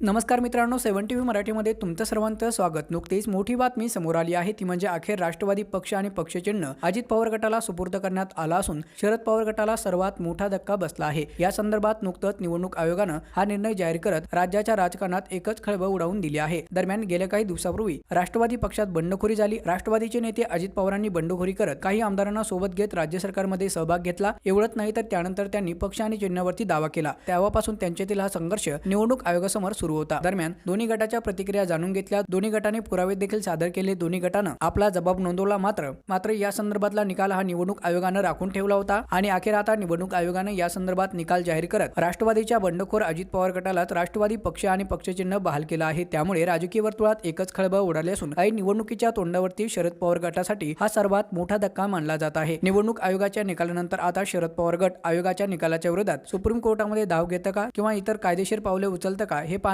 नमस्कार मित्रांनो सेवन T V मराठीमध्ये तुमचं सर्वांचं स्वागत. नुकतीच मोठी बातमी समोर आली आहे. ती म्हणजे अखेर राष्ट्रवादी पक्ष आणि पक्षचिन्ह अजित पवार गटाला सुपूर्द करण्यात आला असून शरद पवार गटाला सर्वात मोठा धक्का बसला आहे. या संदर्भात नुकतंच निवडणूक आयोगानं हा निर्णय जाहीर करत राज्याच्या राजकारणात एकच खळबळ उडावून दिली आहे. दरम्यान गेल्या काही दिवसापूर्वी राष्ट्रवादी पक्षात बंडखोरी झाली. राष्ट्रवादीचे नेते अजित पवारांनी बंडखोरी करत काही आमदारांना सोबत घेत राज्य सरकारमध्ये सहभाग घेतला. एवढंच नाही तर त्यानंतर त्यांनी पक्ष आणि चिन्हावरती दावा केला. तेव्हापासून त्यांच्यातील हा संघर्ष निवडणूक आयोगासमोर सुरू होता. दरम्यान दोन्ही गटाच्या प्रतिक्रिया जाणून घेतल्या. दोन्ही गटाने पुरावे देखील सादर केले. दोन्ही गटानं आपला जबाब नोंदवला मात्र मात्र या संदर्भातला निकाल हा निवडणूक आयोगानं राखून ठेवला होता आणि अखेर आता निवडणूक आयोगानं या संदर्भात निकाल जाहीर करत राष्ट्रवादीच्या बंडखोर अजित पवार गटालाच राष्ट्रवादी पक्ष आणि पक्षचिन्ह बहाल केलं आहे. त्यामुळे राजकीय वर्तुळात एकच खळबळ उडाली असून काही निवडणुकीच्या तोंडावरती शरद पवार गटासाठी हा सर्वात मोठा धक्का मानला जात आहे. निवडणूक आयोगाच्या निकालानंतर आता शरद पवार गट आयोगाच्या निकालाच्या विरोधात सुप्रीम कोर्टामध्ये धाव घेतं का किंवा इतर कायदेशीर पावले उचलतं का हे पाहणं